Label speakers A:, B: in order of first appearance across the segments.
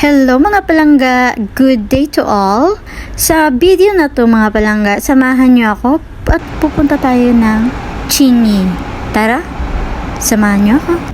A: Hello mga palangga! Good day to all! Sa video na to mga palangga, samahan niyo ako at pupunta tayo ng Chingy. Tara, samahan niyo ako.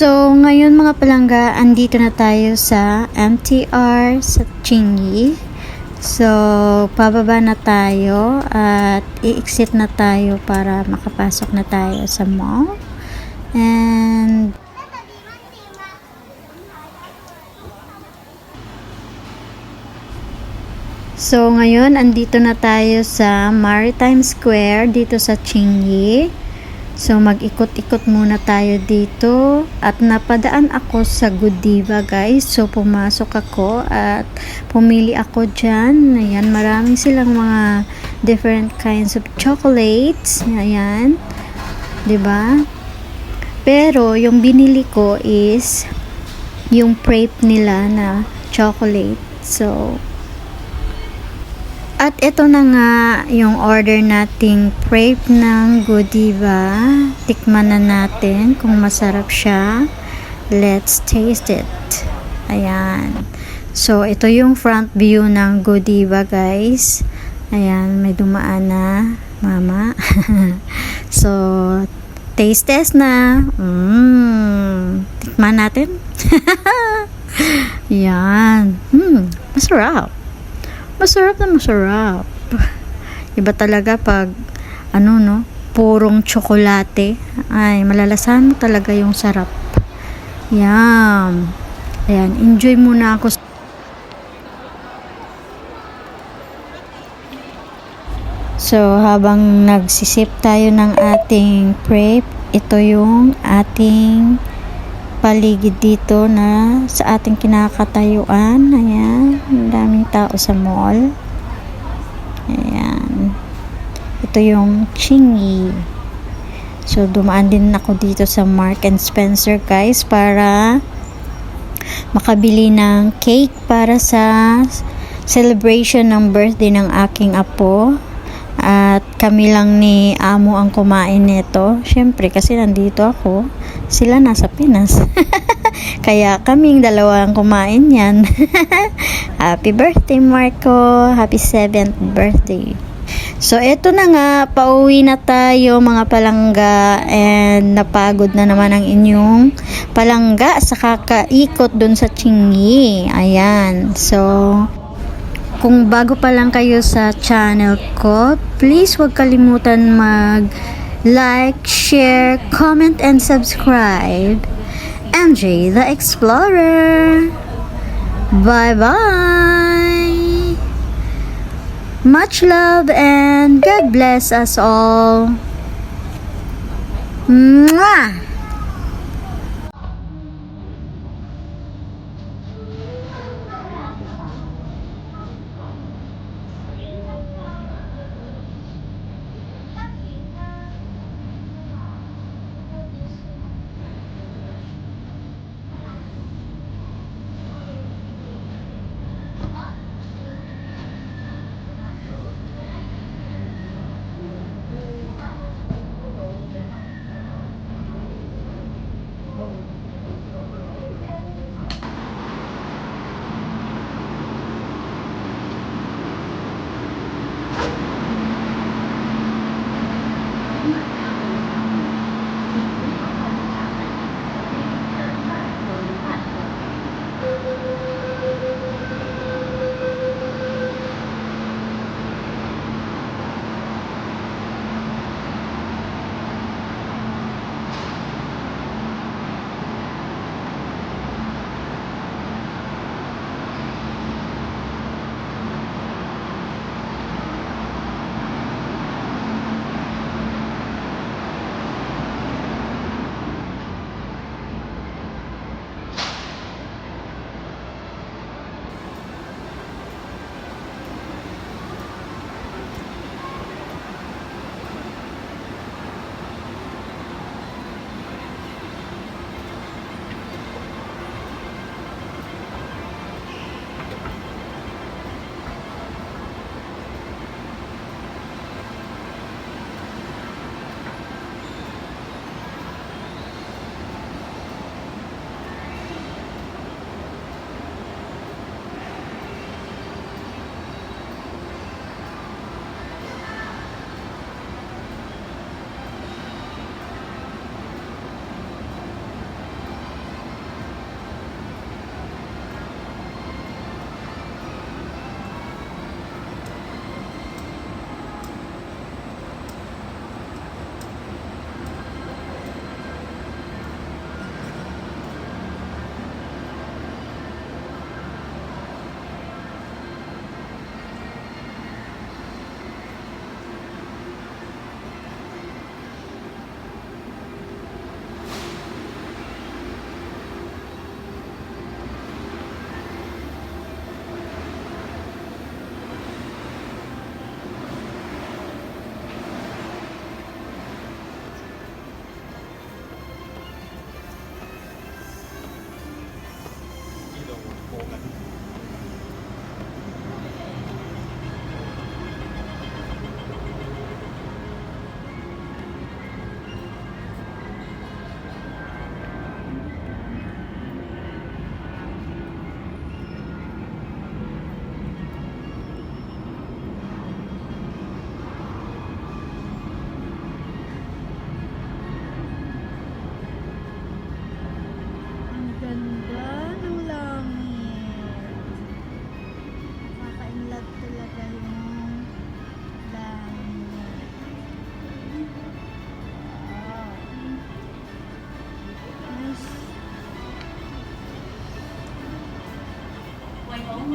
A: So, ngayon mga palangga, andito na tayo sa MTR sa Chingy. So, pababa na tayo at i-exit na tayo para makapasok na tayo sa mall. And So, ngayon, andito na tayo sa Maritime Square dito sa Chingy. So, mag-ikot-ikot muna tayo dito. At napadaan ako sa Godiva, guys. So, pumasok ako at pumili ako dyan. Ayan, maraming silang mga different kinds of chocolates. Ayan. ba? Pero, yung binili ko is yung Prape nila na chocolate. So, at ito na nga yung order nating Prape ng Godiva. Tikman na natin kung masarap siya. Let's taste it. Ayan. So, ito yung front view ng Godiva, guys. Ayan, may dumaan na. Mama. so, taste test na. Mmm. Tikman natin. Yan. Hmm, masarap masarap na masarap. Iba talaga pag, ano no, purong tsokolate. Ay, malalasahan mo talaga yung sarap. Yum. Ayan, enjoy muna ako. So, habang nagsisip tayo ng ating prep, ito yung ating paligid dito na sa ating kinakatayuan. Ayan, ang daming tao sa mall. Ayan. Ito yung Chingy. So, dumaan din ako dito sa Mark and Spencer guys para makabili ng cake para sa celebration ng birthday ng aking apo. At kami lang ni Amo ang kumain nito. Siyempre, kasi nandito ako. Sila nasa Pinas. Kaya kaming dalawa ang kumain yan. Happy birthday, Marco. Happy 7th birthday. So, eto na nga, pauwi na tayo mga palangga and napagod na naman ang inyong palangga sa kakaikot dun sa Chingy. Ayan. So, kung bago pa lang kayo sa channel ko, please huwag kalimutan mag like, share, comment, and subscribe. MJ the Explorer. Bye-bye. Much love and God bless us all. Mwah!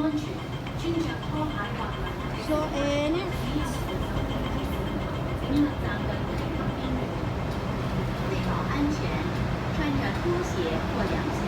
B: 安全，为安全，穿着拖鞋或凉。